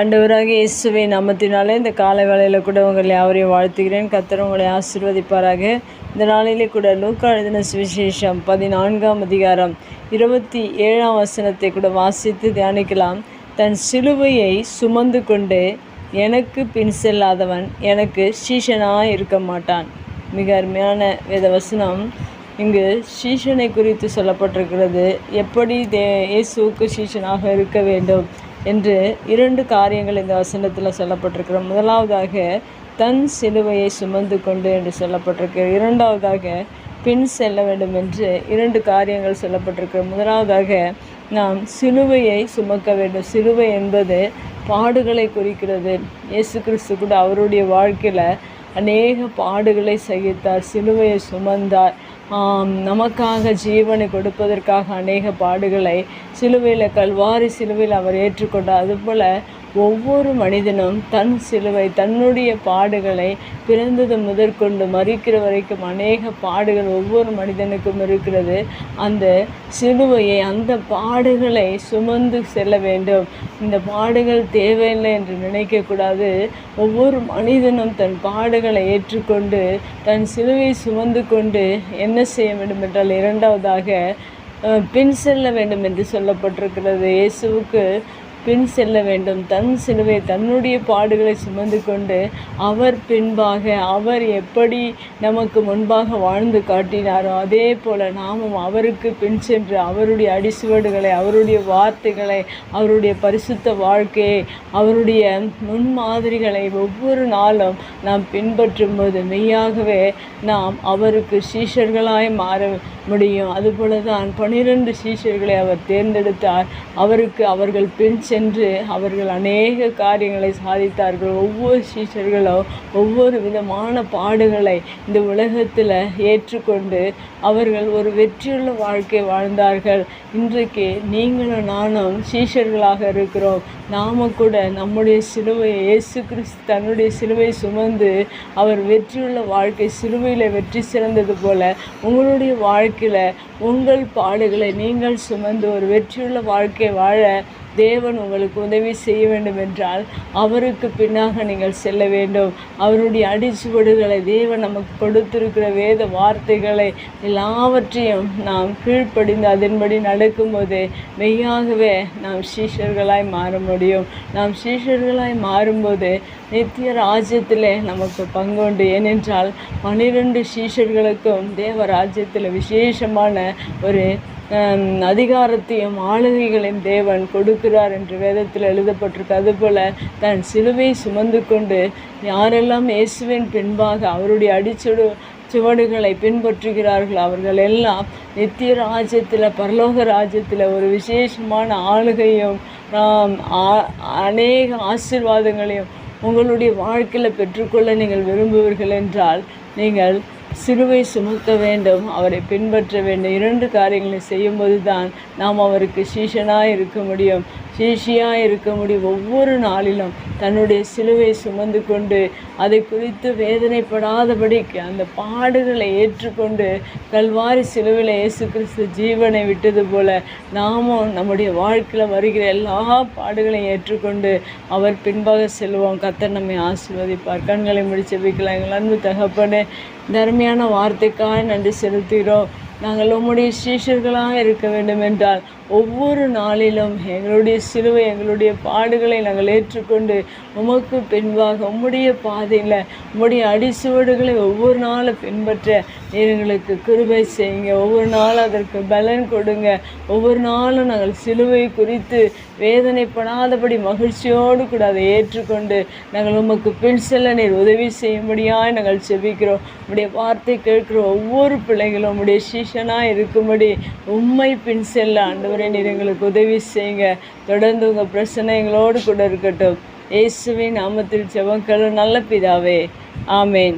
அண்டவராக இயேசுவை நாமத்தினாலே இந்த காலை வேளையில் கூட உங்களை யாவரையும் வாழ்த்துகிறேன். கத்தர் உங்களை ஆசீர்வதிப்பாராக. இந்த நாளிலே கூட லூக்கா எழுதின சுவிசேஷம் பதினான்காம் அதிகாரம் இருபத்தி ஏழாம் வசனத்தை கூட வாசித்து தியானிக்கலாம். தன் சிலுவையை சுமந்து கொண்டு எனக்கு பின் செல்லாதவன் எனக்கு சீஷனாக இருக்க மாட்டான். மிக அருமையான வேத வசனம். இங்கு சீஷனை குறித்து சொல்லப்பட்டிருக்கிறது. எப்படி தே இயேசுவுக்கு சீஷனாக இருக்க வேண்டும்? என்று இரண்டு காரியங்கள் இந்த வசனத்தில் சொல்லப்பட்டிருக்கிற. முதலாவதாக தன் சிலுவையை சுமந்து கொண்டு என்று சொல்லப்பட்டிருக்கு. இரண்டாவதாக பின் செல்ல வேண்டும் என்று இரண்டு காரியங்கள் சொல்லப்பட்டிருக்கு. முதலாவதாக நாம் சிலுவையை சுமக்க வேண்டும். சிலுவை என்பது பாடுகளை குறிக்கிறது. இயேசு கிறிஸ்து கூட அவருடைய வாழ்க்கையில் அநேக பாடுகளை சகித்தார் சிலுவையை சுமந்தார். நமக்காக ஜீவனை கொடுப்பதற்காக அநேக பாடுகளை சிலுவையில் கல்வாரி சிலுவையில் அவர் ஏற்றுக்கொண்டார். அதுபோல் ஒவ்வொரு மனிதனும் தன் சிலுவை தன்னுடைய பாடுகளை பிறந்தது முதற்கொண்டு மறிக்கிற வரைக்கும் அநேக பாடுகள் ஒவ்வொரு மனிதனுக்கும் இருக்கிறது. அந்த சிலுவையை அந்த பாடுகளை சுமந்து செல்ல வேண்டும். இந்த பாடுகள் தேவையில்லை என்று நினைக்கக்கூடாது. ஒவ்வொரு மனிதனும் தன் பாடுகளை ஏற்றுக்கொண்டு தன் சிலுவை சுமந்து கொண்டு என்ன செய்ய வேண்டும் என்றால் இரண்டாவதாக பின் செல்ல வேண்டும் என்று சொல்லப்பட்டிருக்கிறது. இயேசுவுக்கு பின் செல்ல வேண்டும். தன் சிலுவை தன்னுடைய பாடுகளை சுமந்து கொண்டு அவர் பின்பாக அவர் எப்படி நமக்கு முன்பாக வாழ்ந்து காட்டினாரோ அதே போல் நாமும் அவருக்கு பின் சென்று அவருடைய அடிசுவடுகளை அவருடைய வார்த்தைகளை அவருடைய பரிசுத்த வாழ்க்கையை அவருடைய முன்மாதிரிகளை ஒவ்வொரு நாளும் நாம் பின்பற்றும் போது மெய்யாகவே நாம் அவருக்கு சீஷர்களாய் மாற முடியும். அதுபோல தான் பனிரெண்டு சீஷர்களை அவர் தேர்ந்தெடுத்தார். அவருக்கு அவர்கள் பின் சென்று அவர்கள் அநேக காரியங்களை சாதித்தார்கள். ஒவ்வொரு சீஷர்களும் ஒவ்வொரு விதமான பாடுகளை இந்த உலகத்தில் ஏற்றுக்கொண்டு அவர்கள் ஒரு வெற்றியுள்ள வாழ்க்கை வாழ்ந்தார்கள். இன்றைக்கு நீங்களும் நானும் சீஷர்களாக இருக்கிறோம். நாம கூட நம்முடைய சிலுவையை இயேசு கிறிஸ்து தன்னுடைய சிலுவை சுமந்து அவர் வெற்றியுள்ள வாழ்க்கை சிலுவையில் வெற்றி சிறந்தது போல உங்களுடைய வாழ்க்கையில் உங்கள் பாடுகளை நீங்கள் சுமந்து ஒரு வெற்றியுள்ள வாழ்க்கை வாழ தேவன் உங்களுக்கு உதவி செய்ய வேண்டும் என்றால் அவருக்கு பின்னாக நீங்கள் செல்ல வேண்டும். அவருடைய அடிச்சுவடுகளை தேவன் நமக்கு கொடுத்திருக்கிற வேத வார்த்தைகளை எல்லாவற்றையும் நாம் கீழ்ப்படிந்து அதன்படி நடக்கும்போது மெய்யாகவே நாம் சீஷர்களாய் மாற முடியும். நாம் சீஷர்களாய் மாறும்போது நித்திய ராஜ்யத்தில் நமக்கு பங்குண்டு. ஏனென்றால் பன்னிரெண்டு சீஷர்களுக்கும் தேவ ராஜ்யத்தில் விசேஷமான ஒரு அதிகாரத்தையும் ஆளுகைகளையும் தேவன் கொடுக்கிறார் என்று வேதத்தில் எழுதப்பட்டிருக்கு. அதுபோல் தன் சிலுவை சுமந்து கொண்டு யாரெல்லாம் இயேசுவின் பின்பாக அவருடைய அடிச்சுடு சுவடுகளை பின்பற்றுகிறார்கள் அவர்கள் எல்லாம் நித்திய ராஜ்யத்தில் பரலோக ராஜ்யத்தில் ஒரு விசேஷமான ஆளுகையும் அநேக ஆசிர்வாதங்களையும் உங்களுடைய வாழ்க்கையில் பெற்றுக்கொள்ள நீங்கள் விரும்புவீர்கள் என்றால் நீங்கள் சிலுவை சுமக்க வேண்டும் அவரை பின்பற்ற வேண்டும். இரண்டு காரியங்களை செய்யும்போது தான் நாம் அவருக்கு சீஷனாக இருக்க முடியும். சீஷியாக இருக்க முடியும். ஒவ்வொரு நாளிலும் தன்னுடைய சிலுவை சுமந்து கொண்டு அதை குறித்து வேதனைப்படாதபடிக்கு அந்த பாடுகளை ஏற்றுக்கொண்டு கல்வாரி சிலுவையில் இயேசு கிறிஸ்து ஜீவனை விட்டது போல நாமும் நம்முடைய வாழ்க்கையில் வருகிற எல்லா பாடுகளையும் ஏற்றுக்கொண்டு அவர் பின்பாக செல்வோம். கத்தர் நம்மை ஆசிர்வதிப்பார். கண்களை முடிச்சு வைக்கலாம். எங்கள் அன்பு தகப்பனே தர்மையான வார்த்தைக்காக நன்றி செலுத்துகிறோம். நாங்கள் உம்முடைய சீஷர்களாக இருக்க வேண்டும் என்றால் ஒவ்வொரு நாளிலும் எங்களுடைய சிலுவை எங்களுடைய பாடுகளை நாங்கள் ஏற்றுக்கொண்டு உமக்கு பின்பாக உம்முடைய பாதையில் உம்முடைய அடிசுவடுகளை ஒவ்வொரு நாளும் பின்பற்ற எங்களுக்கு கிருபை செய்யுங்க. ஒவ்வொரு நாளும் அதற்கு பலன் கொடுங்க. ஒவ்வொரு நாளும் நாங்கள் சிலுவை குறித்து வேதனைப்படாதபடி மகிழ்ச்சியோடு கூட அதை ஏற்றுக்கொண்டு நாங்கள் உமக்கு பின் செல்ல நீர் உதவி செய்யும்படியாக நாங்கள் செபிக்கிறோம். உடைய வார்த்தை கேட்கிற ஒவ்வொரு பிள்ளைகளும் உடைய சீஷனாக இருக்கும்படி உண்மை பின் செல்ல ஆண்டு ஆண்டவரே நீர் எங்களுக்கு உதவி செய்யுங்க. தொடர்ந்து உங்கள் பிரச்சனை எங்களோடு கூட இருக்கட்டும். இயேசுவின் நாமத்தில் செவங்களும் நல்ல பிதாவே. ஆமேன்.